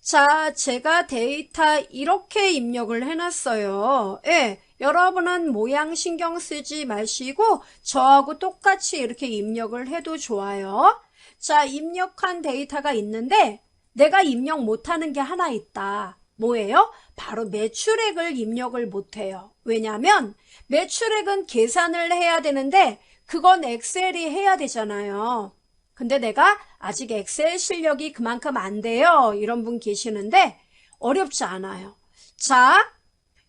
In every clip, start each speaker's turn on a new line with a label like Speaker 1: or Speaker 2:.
Speaker 1: 자, 제가 데이터 이렇게 입력을 해놨어요. 예, 여러분은 모양 신경 쓰지 마시고 저하고 똑같이 이렇게 입력을 해도 좋아요. 자, 입력한 데이터가 있는데 내가 입력 못하는 게 하나 있다. 뭐예요? 바로 매출액을 입력을 못해요. 왜냐하면 매출액은 계산을 해야 되는데 그건 엑셀이 해야 되잖아요. 근데 내가 아직 엑셀 실력이 그만큼 안 돼요. 이런 분 계시는데 어렵지 않아요. 자,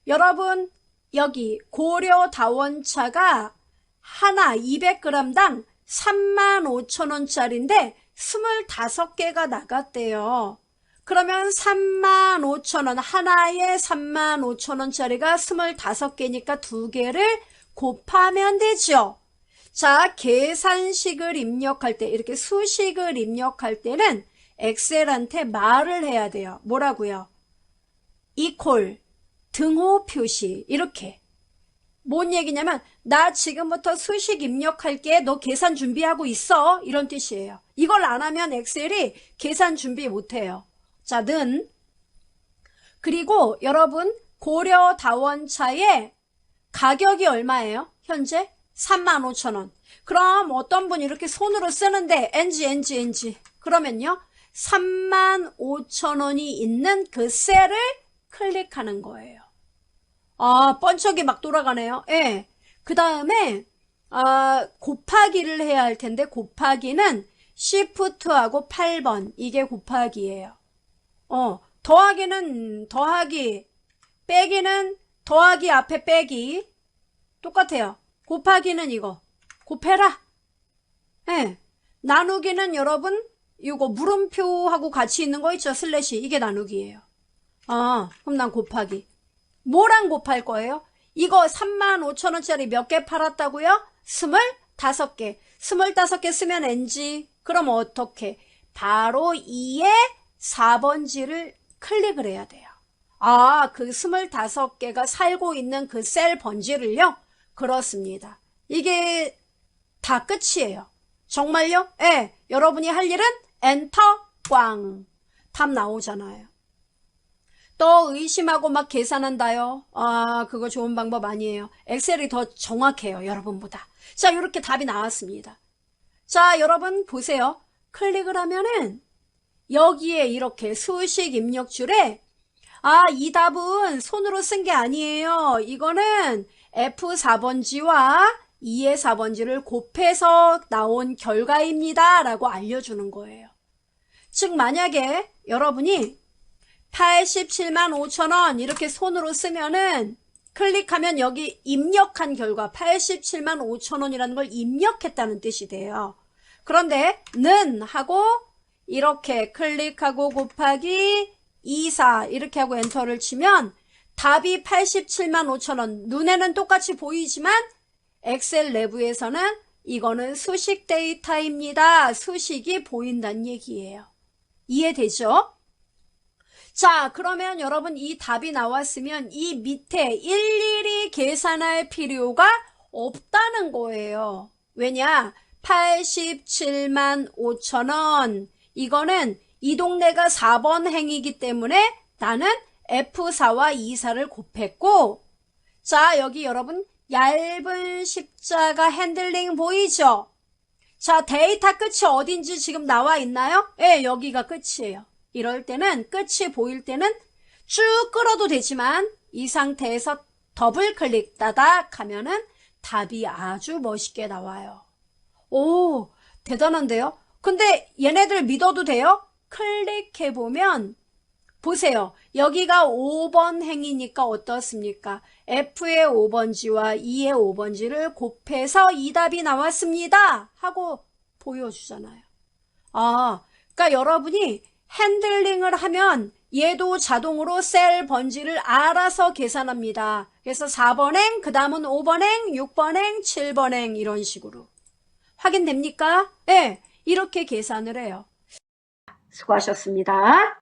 Speaker 1: 여러분 여기 고려 다원차가 하나 200g당 35,000원짜리인데 25개가 나갔대요. 그러면 35,000원 하나에 35,000원짜리가 25개니까 두 개를 곱하면 되죠. 자, 계산식을 입력할 때, 이렇게 수식을 입력할 때는 엑셀한테 말을 해야 돼요. 뭐라고요? 이콜, 등호 표시, 이렇게. 뭔 얘기냐면, 나 지금부터 수식 입력할게. 너 계산 준비하고 있어. 이런 뜻이에요. 이걸 안 하면 엑셀이 계산 준비 못 해요. 자, 는. 그리고 여러분, 고려 다원차의 가격이 얼마예요? 현재? 35,000원. 그럼 어떤 분이 이렇게 손으로 쓰는데 NG, NG, NG. 그러면요. 35,000원이 있는 그 셀을 클릭하는 거예요. 아, 뻔쩍이 막 돌아가네요. 예. 그 다음에, 아, 곱하기를 해야 할 텐데, 곱하기는 Shift하고 8번. 이게 곱하기예요. 어, 더하기는 더하기, 빼기는 더하기 앞에 빼기. 똑같아요. 곱하기는 이거. 곱해라. 예. 나누기는 여러분, 이거 물음표하고 같이 있는 거 있죠? 슬래시. 이게 나누기예요. 아, 그럼 난 곱하기. 뭐랑 곱할 거예요? 이거 35,000원짜리 몇 개 팔았다고요? 25개. 25개 쓰면 NG. 그럼 어떻게? 바로 2에 4번지를 클릭을 해야 돼요. 아, 그 25개가 살고 있는 그 셀 번지를요? 그렇습니다. 이게 다 끝이에요. 정말요? 예. 여러분이 할 일은 엔터 꽝. 답 나오잖아요. 또 의심하고 막 계산한다요. 아, 그거 좋은 방법 아니에요. 엑셀이 더 정확해요. 여러분보다. 자, 이렇게 답이 나왔습니다. 자, 여러분 보세요. 클릭을 하면은 여기에 이렇게 수식 입력 줄에 아, 이 답은 손으로 쓴 게 아니에요. 이거는 F4번지와 2의 4번지를 곱해서 나온 결과입니다. 라고 알려주는 거예요. 즉, 만약에 여러분이 87만 5천 원 이렇게 손으로 쓰면은 클릭하면 여기 입력한 결과 87만 5천 원이라는 걸 입력했다는 뜻이 돼요. 그런데 는 하고 이렇게 클릭하고 곱하기 24 이렇게 하고 엔터를 치면 답이 87만 5천 원. 눈에는 똑같이 보이지만 엑셀 내부에서는 이거는 수식 데이터입니다. 수식이 보인다는 얘기예요. 이해되죠? 자, 그러면 여러분 이 답이 나왔으면 이 밑에 일일이 계산할 필요가 없다는 거예요. 왜냐? 87만 5천 원. 이거는 이 동네가 4번 행이기 때문에 나는 F4와 24를 곱했고, 자, 여기 여러분, 얇은 십자가 핸들링 보이죠? 자, 데이터 끝이 어딘지 지금 나와 있나요? 예, 여기가 끝이에요. 이럴 때는, 끝이 보일 때는 쭉 끌어도 되지만, 이 상태에서 더블 클릭 따닥 하면은 답이 아주 멋있게 나와요. 오, 대단한데요? 근데 얘네들 믿어도 돼요? 클릭해보면 보세요. 여기가 5번 행이니까 어떻습니까? F의 5번지와 E의 5번지를 곱해서 이 답이 나왔습니다. 하고 보여주잖아요. 아, 그러니까 여러분이 핸들링을 하면 얘도 자동으로 셀 번지를 알아서 계산합니다. 그래서 4번행, 그 다음은 5번행, 6번행, 7번행 이런 식으로. 확인됩니까? 네, 이렇게 계산을 해요. 수고하셨습니다.